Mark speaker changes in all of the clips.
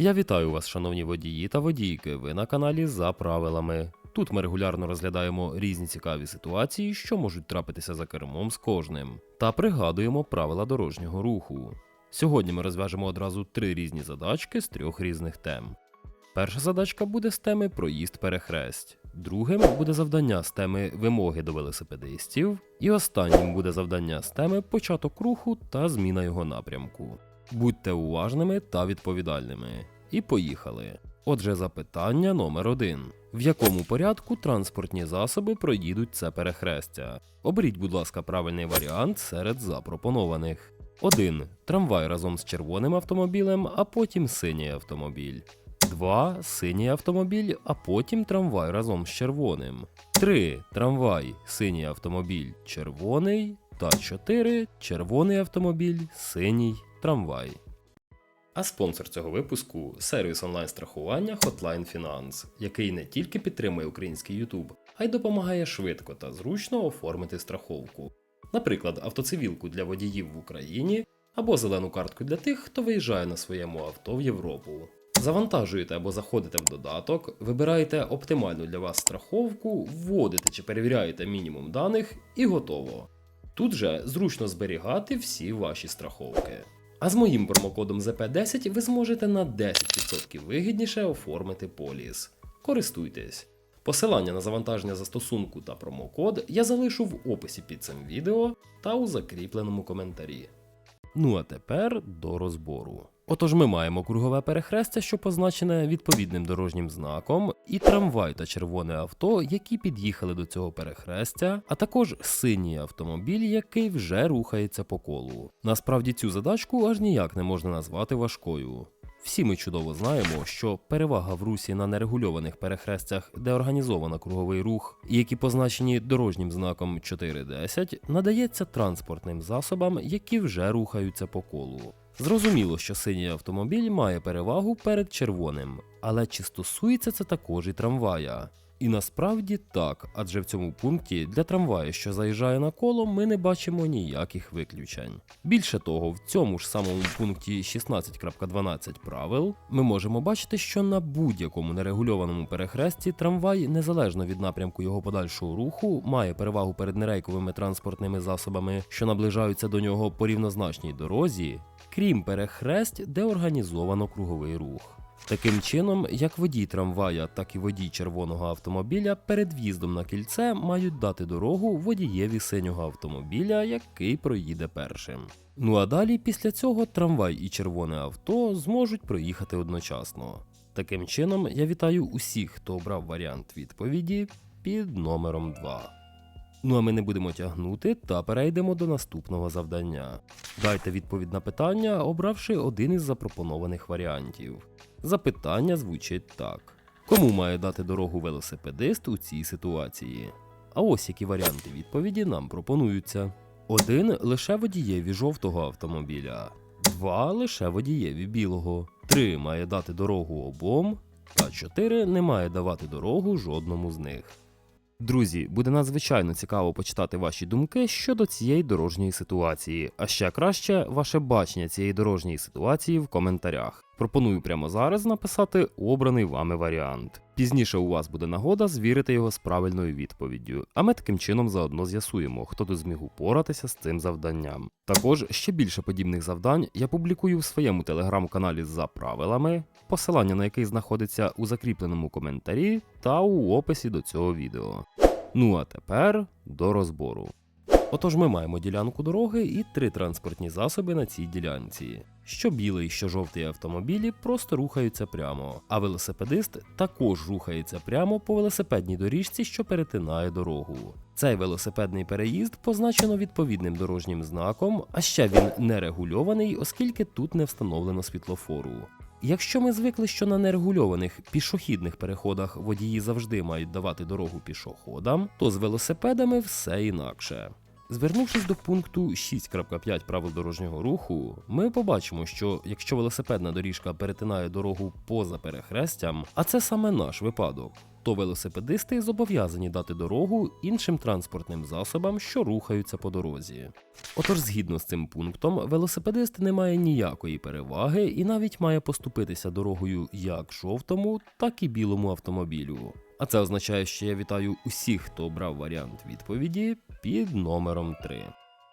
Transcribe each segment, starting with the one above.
Speaker 1: Я вітаю вас, шановні водії та водійки. Ви на каналі за правилами. Тут ми регулярно розглядаємо різні цікаві ситуації, що можуть трапитися за кермом з кожним, та пригадуємо правила дорожнього руху. Сьогодні ми розв'яжемо одразу три різні задачки з трьох різних тем. Перша задачка буде з теми проїзд перехресть, другим буде завдання з теми вимоги до велосипедистів, і останнім буде завдання з теми початок руху та зміна його напрямку. Будьте уважними та відповідальними. І поїхали. Отже, запитання номер один. В якому порядку транспортні засоби проїдуть це перехрестя? Оберіть, будь ласка, правильний варіант серед запропонованих. 1. Трамвай разом з червоним автомобілем, а потім синій автомобіль. 2. Синій автомобіль, а потім трамвай разом з червоним. 3. Трамвай, синій автомобіль, червоний. Та 4. Червоний автомобіль, синій трамвай. А спонсор цього випуску сервіс онлайн-страхування Hotline Finance, який не тільки підтримує український YouTube, а й допомагає швидко та зручно оформити страховку. Наприклад, автоцивілку для водіїв в Україні або зелену картку для тих, хто виїжджає на своєму авто в Європу. Завантажуєте або заходите в додаток, вибираєте оптимальну для вас страховку, вводите чи перевіряєте мінімум даних і готово. Тут же зручно зберігати всі ваші страховки. А з моїм промокодом ZP10 ви зможете на 10% вигідніше оформити поліс. Користуйтесь. Посилання на завантаження застосунку та промокод я залишу в описі під цим відео та у закріпленому коментарі. Ну а тепер до розбору. Отож, ми маємо кругове перехрестя, що позначене відповідним дорожнім знаком, і трамвай та червоне авто, які під'їхали до цього перехрестя, а також синій автомобіль, який вже рухається по колу. Насправді цю задачку аж ніяк не можна назвати важкою. Всі ми чудово знаємо, що перевага в русі на нерегульованих перехрестях, де організовано круговий рух, які позначені дорожнім знаком 4.10, надається транспортним засобам, які вже рухаються по колу. Зрозуміло, що синій автомобіль має перевагу перед червоним, але чи стосується це також і трамвая? І насправді так, адже в цьому пункті для трамваю, що заїжджає на коло, ми не бачимо ніяких виключень. Більше того, в цьому ж самому пункті 16.12 правил ми можемо бачити, що на будь-якому нерегульованому перехресті трамвай, незалежно від напрямку його подальшого руху, має перевагу перед нерейковими транспортними засобами, що наближаються до нього по рівнозначній дорозі, крім перехресть, де організовано круговий рух. Таким чином, як водій трамвая, так і водій червоного автомобіля перед в'їздом на кільце мають дати дорогу водієві синього автомобіля, який проїде першим. Ну а далі після цього трамвай і червоне авто зможуть проїхати одночасно. Таким чином, я вітаю усіх, хто обрав варіант відповіді під номером 2. Ну а ми не будемо тягнути та перейдемо до наступного завдання. Дайте відповідь на питання, обравши один із запропонованих варіантів. Запитання звучить так: кому має дати дорогу велосипедист у цій ситуації? А ось які варіанти відповіді нам пропонуються: 1. лише водієві жовтого автомобіля, 2. лише водієві білого, 3. має дати дорогу обом, та 4. не має давати дорогу жодному з них. Друзі, буде надзвичайно цікаво почитати ваші думки щодо цієї дорожньої ситуації, а ще краще ваше бачення цієї дорожньої ситуації в коментарях. Пропоную прямо зараз написати обраний вами варіант. Пізніше у вас буде нагода звірити його з правильною відповіддю, а ми таким чином заодно з'ясуємо, хто тут зміг упоратися з цим завданням. Також ще більше подібних завдань я публікую в своєму телеграм-каналі за правилами, посилання на який знаходиться у закріпленому коментарі та у описі до цього відео. Ну а тепер до розбору. Отож, ми маємо ділянку дороги і три транспортні засоби на цій ділянці. Що білий, що жовтий автомобілі просто рухаються прямо, а велосипедист також рухається прямо по велосипедній доріжці, що перетинає дорогу. Цей велосипедний переїзд позначено відповідним дорожнім знаком, а ще він не регульований, оскільки тут не встановлено світлофору. Якщо ми звикли, що на нерегульованих пішохідних переходах водії завжди мають давати дорогу пішоходам, то з велосипедами все інакше. Звернувшись до пункту 6.5 правил дорожнього руху, ми побачимо, що якщо велосипедна доріжка перетинає дорогу поза перехрестям, а це саме наш випадок, то велосипедисти зобов'язані дати дорогу іншим транспортним засобам, що рухаються по дорозі. Отож, згідно з цим пунктом, велосипедист не має ніякої переваги і навіть має поступитися дорогою як жовтому, так і білому автомобілю. А це означає, що я вітаю усіх, хто обрав варіант відповіді під номером 3.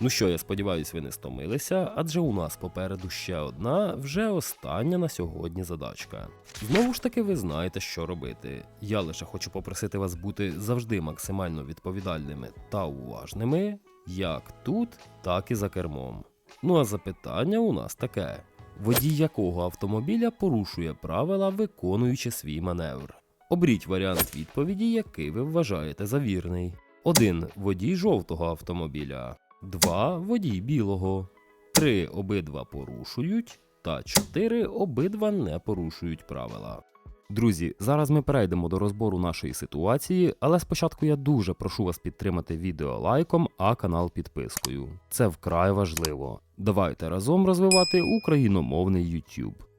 Speaker 1: Ну що, я сподіваюся, ви не стомилися, адже у нас попереду ще одна, вже остання на сьогодні задачка. Знову ж таки, ви знаєте, що робити. Я лише хочу попросити вас бути завжди максимально відповідальними та уважними, як тут, так і за кермом. Ну а запитання у нас таке: водій якого автомобіля порушує правила, виконуючи свій маневр? Оберіть варіант відповіді, який ви вважаєте за вірний. 1. Водій жовтого автомобіля. 2. Водій білого. 3. Обидва порушують. Та 4. Обидва не порушують правила. Друзі, зараз ми перейдемо до розбору нашої ситуації, але спочатку я дуже прошу вас підтримати відео лайком, а канал підпискою. Це вкрай важливо. Давайте разом розвивати україномовний YouTube.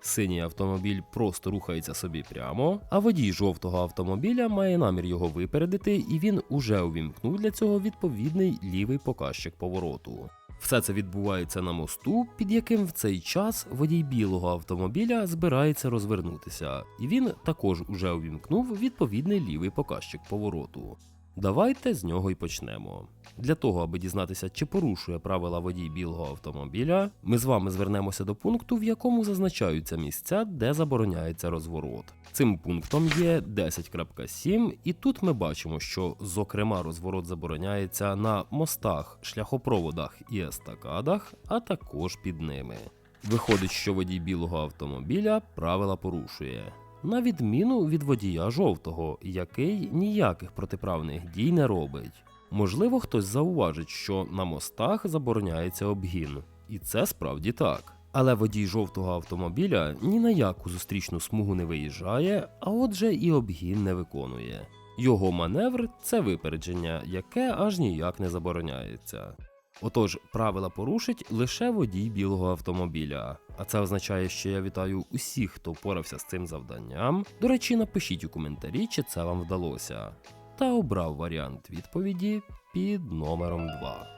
Speaker 1: Синій автомобіль просто рухається собі прямо, а водій жовтого автомобіля має намір його випередити, і він уже увімкнув для цього відповідний лівий показчик повороту. Все це відбувається на мосту, під яким в цей час водій білого автомобіля збирається розвернутися, і він також уже увімкнув відповідний лівий показчик повороту. Давайте з нього й почнемо. Для того, аби дізнатися, чи порушує правила водій білого автомобіля, ми з вами звернемося до пункту, в якому зазначаються місця, де забороняється розворот. Цим пунктом є 10.7, і тут ми бачимо, що, зокрема, розворот забороняється на мостах, шляхопроводах і естакадах, а також під ними. Виходить, що водій білого автомобіля правила порушує. На відміну від водія жовтого, який ніяких протиправних дій не робить. Можливо, хтось зауважить, що на мостах забороняється обгін, і це справді так. Але водій жовтого автомобіля ні на яку зустрічну смугу не виїжджає, а отже і обгін не виконує. Його маневр це випередження, яке аж ніяк не забороняється. Отож, правила порушить лише водій білого автомобіля. А це означає, що я вітаю усіх, хто впорався з цим завданням. До речі, напишіть у коментарі, чи це вам вдалося. Та обрав варіант відповіді під номером 2.